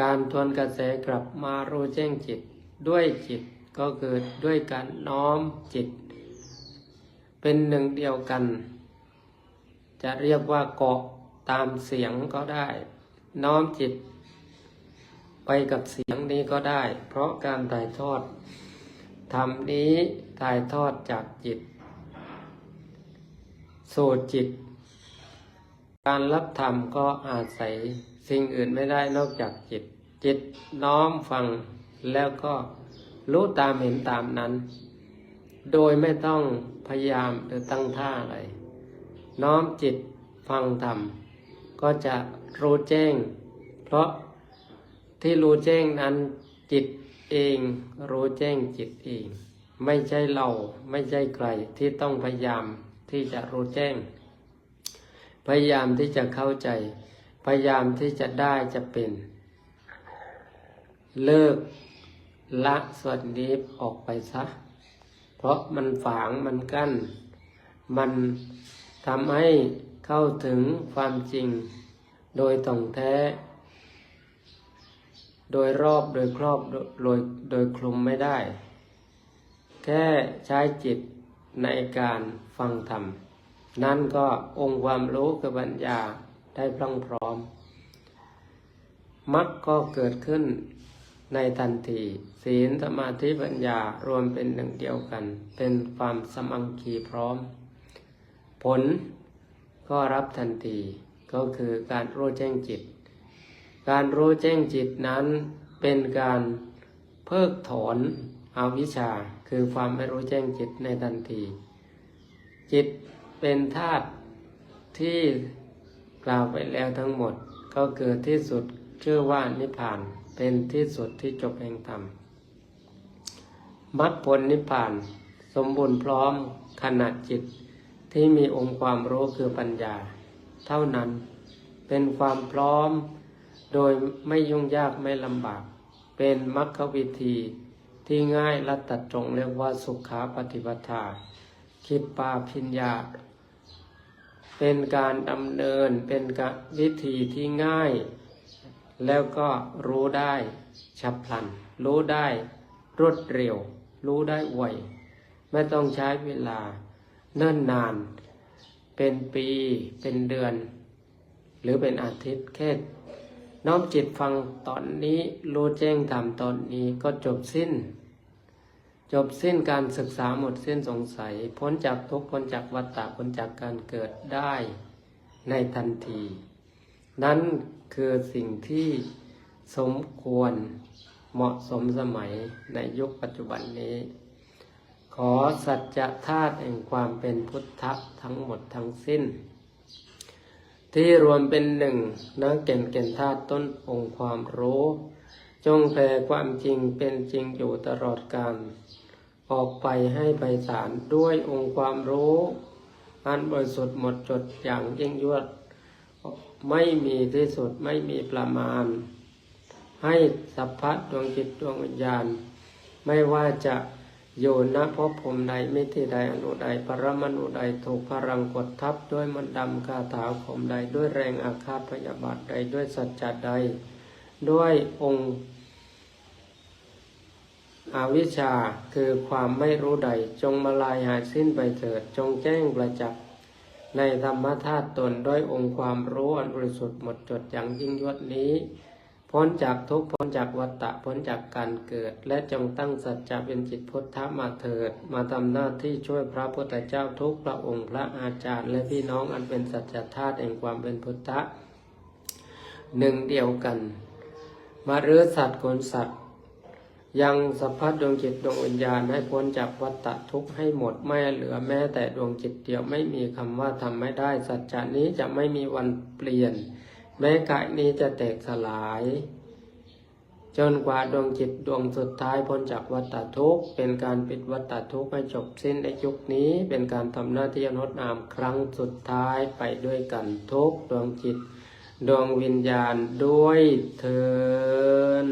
การทวนกระแสกลับมารู้แจ้งจิตด้วยจิตก็เกิดด้วยการน้อมจิต เป็นหนึ่งเดียวกัน จะเรียกว่าเกาะตามเสียงก็ได้ น้อมจิต ไปกับเสียงนี้ก็ได้ เพราะการถ่ายทอดธรรมนี้ถ่ายทอดจากจิต สู่จิต การรับธรรมก็อาศัยสิ่งอื่นไม่ได้นอกจากจิต จิตน้อมฟังแล้วก็รู้ตามเห็นตามนั้น โดยไม่ต้องพยายามหรือตั้งท่าอะไร น้อมจิตฟังธรรม ก็จะรู้แจ้ง เพราะที่รู้แจ้งนั้นจิตเองรู้แจ้งจิตเอง ไม่ใช่เราไม่ใช่ใครที่ต้องพยายามที่จะรู้แจ้ง พยายามที่จะเข้าใจ พยายามที่จะได้จะเป็น เลิกละส่วนนี้ออกไปซะ เพราะมันฝางมันกั้น มันทำให้เข้าถึงความจริง โดยต่องแท้ โดยรอบโดยครอบโดยโดยคลุมไม่ได้ แค่ใช้จิตในการฟังธรรม นั่นก็องค์ความรู้กับปัญญาได้พรั่งพร้อมมรรคก็เกิดขึ้น ในทันที ศีลสมาธิปัญญารวมเป็นหนึ่งเดียวกัน เป็นความสมังคีพร้อม ผลก็รับทันทีก็คือการรู้แจ้งจิต การรู้แจ้งจิตนั้นเป็นการเพิกถอนอาวิชชาคือความไม่รู้แจ้งจิตในทันที จิตเป็นธาตุที่กล่าวไปแล้วทั้งหมด ก็เกิดที่สุดชื่อว่านิพพาน เป็นที่สุดที่จบแห่งธรรมมรรคผลนิพพาน สมบูรณ์พร้อมขณะจิตที่มีองค์ความรู้คือปัญญา เท่านั้นเป็นความพร้อม โดยไม่ยุ่งยากไม่ลำบาก เป็นมรรควิธีที่ง่ายและตัดตรงเรียกว่าสุขาปฏิปทา คิดปาพิญญา เป็นการดำเนินเป็นวิธีที่ง่าย แล้วก็รู้ได้ฉับพลัน รู้ได้รวดเร็ว รู้ได้ไวไม่ต้องใช้เวลาเนิ่นนาน เป็นปีเป็นเดือน หรือเป็นอาทิตย์แค่น้อมจิตฟังตอนนี้รู้แจ้งทำตอนนี้ก็จบสิ้น จบสิ้นการศึกษาหมดสิ้นสงสัย พ้นจากทุกข์พ้นจากวัฏฏะพ้นจากการเกิดได้ในทันที นั้นคือสิ่งที่สมควรเหมาะสมสมัยในยุคปัจจุบันนี้ ขอสัจธาตุแห่งความเป็นพุทธทั้งหมดทั้งสิ้น ที่รวมเป็นหนึ่งนักเก่นเก่นธาตุต้นองค์ความรู้ จงแผ่ความจริงเป็นจริงอยู่ตลอดกาลออกไปให้ไปสารด้วยองค์ความรู้ อันบริสุทธิ์หมดจดอย่างยิ่งยวด ไม่มีที่สุดไม่มีประมาณ ให้สัพพะดวงจิตดวงวิญญาณ ไม่ว่าจะอยู่ณภพภูมิใดมิติใดอนุใดปรมาณุใดถูกพลังกดทับด้วยมันดำคาถาคมใดด้วยแรงอาฆาตพยาบาทใดด้วยสัจจะใด ด้วยองค์อวิชชาคือความไม่รู้ใดจงมาลายหายสิ้นไปเถิด จงแจ้งประจักษ์ ในธรรมธาตุตนด้วยองค์ความรู้อันบริสุทธิ์หมดจดอย่างยิ่งยวดนี้ พ้นจากทุกพ้นจากวัฏฏะพ้นจากการเกิด และจงตั้งสัจจะเป็นจิตพุทธมาเถิด มาทำหน้าที่ช่วยพระพุทธเจ้าทุกพระองค์พระอาจารย์ และพี่น้องอันเป็นสัจธาตุแห่งความเป็นพุทธะหนึ่งเดียวกัน มาเรือสัตว์คนสัตว์ ยังสัพพะดวงจิตดวงวิญญาณให้พ้นจากวัฏฏะทุกข์ให้หมดไม่เหลือแม้แต่ดวงจิตเดียวไม่มีคำว่าทำไม่ได้ สัจจานี้จะไม่มีวันเปลี่ยน แม้กายนี้จะแตกสลาย จนกว่าดวงจิตดวงสุดท้ายพ้นจากวัฏฏะทุกข์เป็นการปิดวัฏฏะทุกข์ให้จบสิ้นในยุคนี้ เป็นการทำหน้าที่อนดนามครั้งสุดท้ายไปด้วยกันทุกดวงจิต ดวงวิญญาณด้วยเทิน